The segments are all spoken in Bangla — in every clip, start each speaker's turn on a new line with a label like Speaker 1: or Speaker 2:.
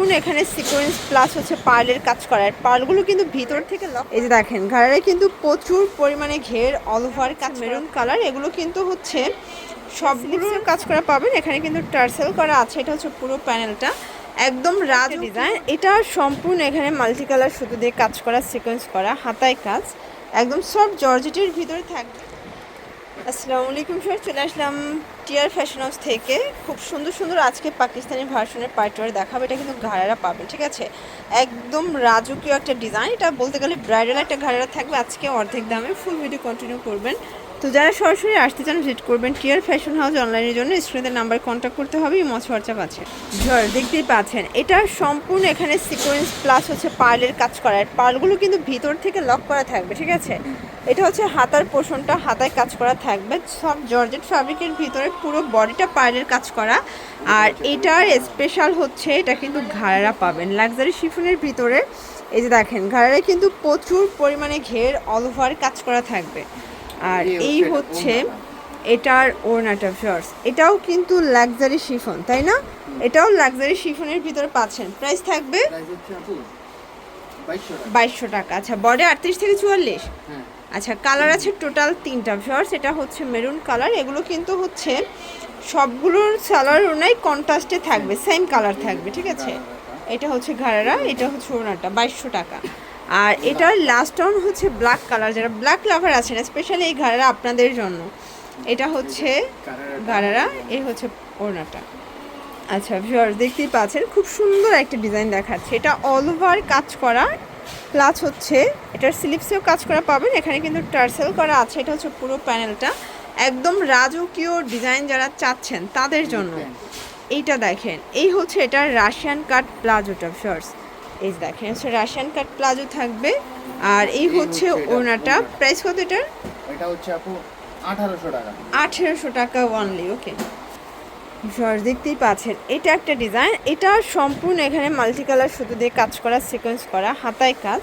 Speaker 1: সম্পূর্ণ এখানে সিকোয়েন্স প্লাস হচ্ছে পার্লের কাজ করার পার্লগুলো কিন্তু ভিতর থেকে এই যে দেখেন ঘাড়ে কিন্তু প্রচুর পরিমাণে ঘের অল ওভার কাজ মেরুন কালার এগুলো কিন্তু হচ্ছে সবগুলোর কাজ করা পাবেন। এখানে কিন্তু টার্সেল করা আছে এটা হচ্ছে পুরো প্যানেলটা একদম রাজ ডিজাইন এটা সম্পূর্ণ এখানে মাল্টি কালার সুতো দিয়ে কাজ করা সিকোয়েন্স করা হাতায় কাজ। একদম সব জর্জেটের ভিতরে থাকবে। আসসালামু আলাইকুম স্যার চলে আসলাম টিয়ার ফ্যাশন হাউস থেকে। খুব সুন্দর সুন্দর আজকে পাকিস্তানি ভার্সনের পার্টওয়ার দেখাবো, এটা কিন্তু ঘাড়ারা পাবেন, ঠিক আছে? একদম রাজকীয় একটা ডিজাইন এটা বলতে গেলে ব্রাইডাল একটা ঘাড়ারা থাকবে, আজকে অর্ধেক দামে ফুল ভিডিও কন্টিনিউ করবেন। তো যারা সরাসরি আসতে চান ভিজিট করবেন টিয়ার ফ্যাশন হাউস অনলাইনের জন্য। স্ক্রিনের নাম্বার কন্ট্যাক্ট করতে হবে মচ হোয়াটসঅ্যাপ আছে। ঝড়, দেখতেই পাচ্ছেন, এটা সম্পূর্ণ এখানে সিকোয়েন্স প্লাস হচ্ছে পার্লের কাজ করা। পার্লগুলো কিন্তু ভিতর থেকে লক করা থাকবে, ঠিক আছে? এটা হচ্ছে হাতার পোষণটা, হাতায় কাজ করা থাকবে। সব জর্জেট ফ্যাব্রিকের ভিতরে পুরো বডিটা পার্লের কাজ করা। আর এটার স্পেশাল হচ্ছে, এটা কিন্তু ঘাড়া পাবেন। লাক্সারি শিফনের ভিতরে, এই যে দেখেন, ঘাড়ায় কিন্তু প্রচুর পরিমাণে ঘের অল ওভার কাজ করা থাকবে। আর এই হচ্ছে এটার ওড়নাটা ফিয়ার্স এটাও কিন্তু লাক্সারি শিফন তাই না? এটাও লাক্সারি শিফনের ভিতরে পাচ্ছেন। প্রাইস থাকবে
Speaker 2: বাইশশো টাকা।
Speaker 1: আচ্ছা বডি আটত্রিশ থেকে চুয়াল্লিশ?
Speaker 2: হ্যাঁ।
Speaker 1: আচ্ছা কালার আছে টোটাল তিনটা ফিয়ার্স এটা হচ্ছে মেরুন কালার এগুলো কিন্তু হচ্ছে সবগুলোর সালোয়ার ওনাই কন্ট্রাস্টে থাকবে। সেম কালার থাকবে ঠিক আছে? এটা হচ্ছে ঘাড়ারা এটা হচ্ছে ওনারটা বাইশশো টাকা। আর এটার লাস্ট অন হচ্ছে ব্ল্যাক কালার যারা ব্ল্যাক লাভার আছেন স্পেশালি এই ঘাড়ারা আপনাদের জন্য। এটা হচ্ছে ঘাড়ারা এই হচ্ছে ওড়নাটা। আচ্ছা ভিউয়ার্স দেখতেই পাচ্ছেন খুব সুন্দর একটা ডিজাইন দেখাচ্ছে। এটা অল ওভার কাজ করা প্লাস হচ্ছে এটার স্লিপসেও কাজ করা পাবেন এখানে কিন্তু টার্সেল করা আছে এটা হচ্ছে পুরো প্যানেলটা একদম রাজকীয় ডিজাইন যারা চাচ্ছেন তাদের জন্য। এইটা দেখেন এই হচ্ছে এটা রাশিয়ান কাট প্লাজোটা শর্টস এই যে দেখেন হচ্ছে রাশিয়ান কাট প্লাজো থাকবে। আর এই হচ্ছে ওনাটা। প্রাইস কত এটার?
Speaker 2: এটা হচ্ছে আপু আঠারোশো টাকা।
Speaker 1: আঠেরোশো টাকা ওয়ানলি ওকে শর্টস দেখতেই পাচ্ছেন এটা একটা ডিজাইন এটা সম্পূর্ণ এখানে মাল্টি কালার সুতো দিয়ে কাজ করা সিকোয়েন্স করা হাতায় কাজ।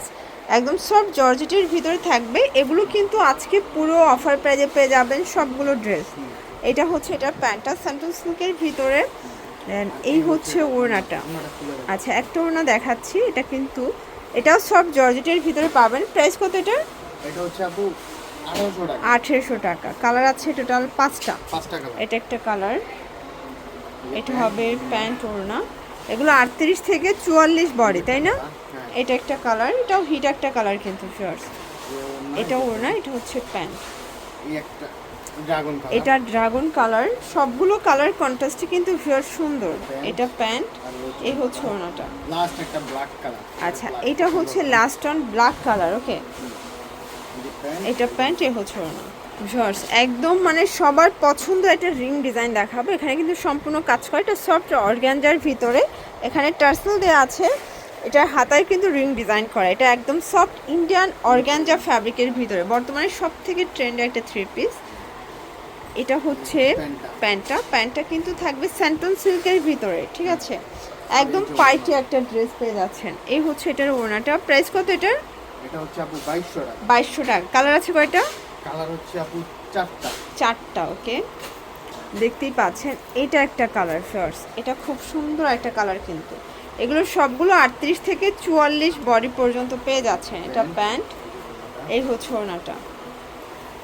Speaker 1: একদম সব জর্জেটের ভিতরে থাকবে। এগুলো কিন্তু আজকে পুরো অফার প্রাইজে পেয়ে যাবেন সবগুলো ড্রেস এটা হচ্ছে এটা প্যান্টটা স্যান্টন সিল্কের ভিতরে। Then এই হচ্ছে ওড়নাটা। আচ্ছা একটা ওড়না দেখাচ্ছি এটা কিন্তু এটাও সব জর্জেটের ভিতরে পাবেন। প্রাইস কত এটা
Speaker 2: এটা হচ্ছে আপু আঠেরোশো টাকা।
Speaker 1: কালার আছে টোটাল পাঁচটা।
Speaker 2: পাঁচ
Speaker 1: এটা একটা কালার এটা হবে প্যান্ট ওড়না। এগুলো আটত্রিশ থেকে চুয়াল্লিশ বডি তাই না?
Speaker 2: হ্যাঁ।
Speaker 1: এটা একটা কালার এটাও হিট একটা কালার কিন্তু শর্টস এটা ওড়না এটা হচ্ছে প্যান্ট এটা ড্রাগন কালার সবগুলো কালার কন্ট্রাস্টে কিন্তু ভিউয়ার সুন্দর। এটা প্যান্ট এই হচ্ছে ওড়নাটা।
Speaker 2: লাস্ট একটা ব্ল্যাক কালার
Speaker 1: আচ্ছা এটা হচ্ছে last one black colour okay এটা প্যান্ট এ হচ্ছে ওড়না। ভিউয়ার্স একদম মানে সবার পছন্দ একটা রিং ডিজাইন দেখাবো। এখানে কিন্তু সম্পূর্ণ কাজ করে। এটা সফট অর্গ্যানজার ভিতরে। এখানে টার্সেল দেওয়া আছে। এটা হাতায় কিন্তু রিং ডিজাইন করা। এটা একদম সফট ইন্ডিয়ান অর্গ্যানজা ফ্যাব্রিকের ভিতরে। বর্তমানে সব থেকে ট্রেন্ডে একটা থ্রি পিস এটা হচ্ছে
Speaker 2: প্যান্টটা।
Speaker 1: প্যান্টটা। কিন্তু থাকবে স্যান্টন সিল্কের ভিতরে ঠিক আছে? একদম পাইটি একটা ড্রেস পেয়ে যাচ্ছেন। এই হচ্ছে এটার ওনাটা প্রাইস কত এটার?
Speaker 2: এটা হচ্ছে আপু বাইশশো টাকা।
Speaker 1: বাইশশো টাকা। কালার আছে কয়টা?
Speaker 2: কালার হচ্ছে আপু চারটা।
Speaker 1: চারটা ওকে? দেখতেই পাচ্ছেন এটা একটা কালার শর্টস এটা খুব সুন্দর একটা কালার কিন্তু। এগুলো সবগুলো আটত্রিশ থেকে চুয়াল্লিশ বডি পর্যন্ত পেয়ে যাচ্ছেন। এটা প্যান্ট। এই হচ্ছে ওনাটা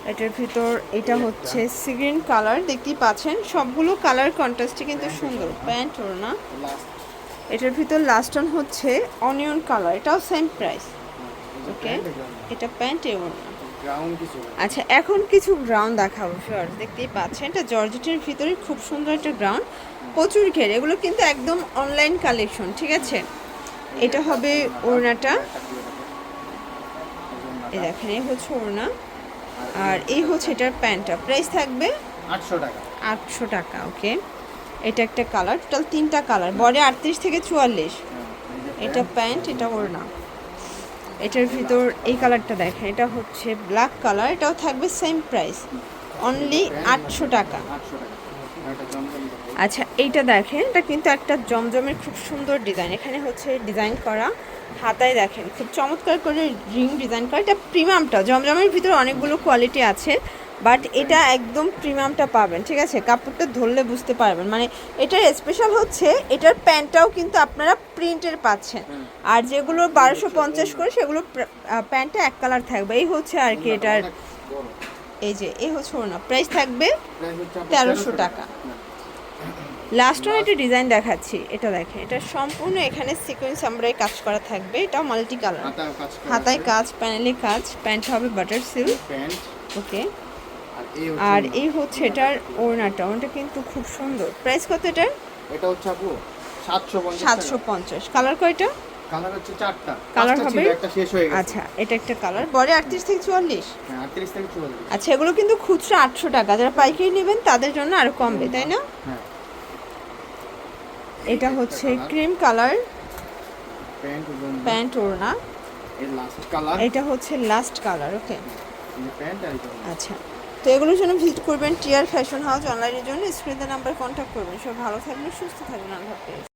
Speaker 1: এটার ভিতর এটা হচ্ছে সিগ্রিন কালার দেখতেই পাচ্ছেন। সবগুলো কালার কন্ট্রাস্টে কিন্তু সুন্দর প্যান্ট ওড়না
Speaker 2: লাস্ট
Speaker 1: এটার ভিতর লাস্ট অন হচ্ছে অনিয়ন কালার এটাও সেম প্রাইস ওকে এটা প্যান্ট এ
Speaker 2: না।
Speaker 1: আচ্ছা এখন কিছু গ্রাউন্ড দেখাবো শিওর দেখতেই পাচ্ছেন। এটা জর্জেটের ভিতরে খুব সুন্দর একটা গ্রাউন্ড প্রচুর ঘের, এগুলো কিন্তু একদম অনলাইন কালেকশন ঠিক আছে? এটা হবে ওড়নাটা। এই দেখেন, এই হচ্ছে ওড়না। আর এই হচ্ছে এটার প্যান্টটা। প্রাইস থাকবে
Speaker 2: আটশো টাকা।
Speaker 1: আটশো টাকা ওকে। এটা একটা কালার টোটাল তিনটা কালার বডি আটত্রিশ থেকে চুয়াল্লিশ। এটা প্যান্ট এটা ওড়না। এটার ভিতর এই কালারটা দেখেন এটা হচ্ছে ব্ল্যাক কালার এটাও থাকবে সেম প্রাইস অনলি আটশো টাকা। আচ্ছা এইটা দেখেন এটা কিন্তু একটা জমজমের খুব সুন্দর ডিজাইন। এখানে হচ্ছে ডিজাইন করা হাতায় দেখেন খুব চমৎকার করে রিং ডিজাইন করা। এটা প্রিমিয়ামটা জমজমের ভিতরে অনেকগুলো কোয়ালিটি আছে বাট এটা একদম প্রিমিয়ামটা পাবেন ঠিক আছে? কাপড়টা ধরলে বুঝতে পারবেন। মানে এটার স্পেশাল হচ্ছে এটার প্যান্টটাও কিন্তু আপনারা প্রিন্টের পাচ্ছেন। আর যেগুলো বারোশো পঞ্চাশ করে সেগুলো প্যান্টটা এক কালার থাকবে। এই হচ্ছে আর কি এটার। এই যে এই হচ্ছে ওর না প্রাইস থাকবে 1300 টাকা। লাস্ট ওয়ান একটা ডিজাইন দেখাচ্ছি। এটা দেখেন এটা সম্পূর্ণ এখানে সিকোয়েন্স আমরাই কাজ করা থাকবে। এটা মাল্টি কালার
Speaker 2: হাতায় কাজ
Speaker 1: প্যানেলে কাজ প্যান্ট হবে বাটার সিল্ক
Speaker 2: প্যান্ট
Speaker 1: ওকে।
Speaker 2: আর এই হচ্ছে ওড়না।
Speaker 1: এটার ওড়নাটা। ওটা কিন্তু খুব সুন্দর। প্রাইস কত এটার?
Speaker 2: এটা হচ্ছে আপু সাতশো পঞ্চাশ
Speaker 1: কালার কয়টা?
Speaker 2: কালার হচ্ছে চারটা। পাঁচটা
Speaker 1: হবে?
Speaker 2: একটা শেষ হয়ে গেছে।
Speaker 1: আচ্ছা এটা একটা কালার বড় আটত্রিশ থেকে চুয়াল্লিশ।
Speaker 2: হ্যাঁ আটত্রিশ থেকে চুয়াল্লিশ।
Speaker 1: আচ্ছা এগুলো কিন্তু খুচরা আটশো টাকা। যারা পাইকারি নেবেন তাদের জন্য আরও কমবে তাই না?
Speaker 2: হ্যাঁ।
Speaker 1: এটা হচ্ছে ক্রিম কালার
Speaker 2: প্যান্ট এবং
Speaker 1: প্যান্ট ওড়না।
Speaker 2: এর লাস্ট কালার
Speaker 1: এটা হচ্ছে লাস্ট কালার ওকে
Speaker 2: প্যান্ট
Speaker 1: আচ্ছা তো এগুলোর জন্য ভিজিট করবেন টিয়ার ফ্যাশন হাউস অনলাইনের জন্য। স্ক্রিনের নাম্বার কন্ট্যাক্ট করবেন। সব ভালো থাকবেন সুস্থ থাকবেন। আল্লাহ হাফেজ।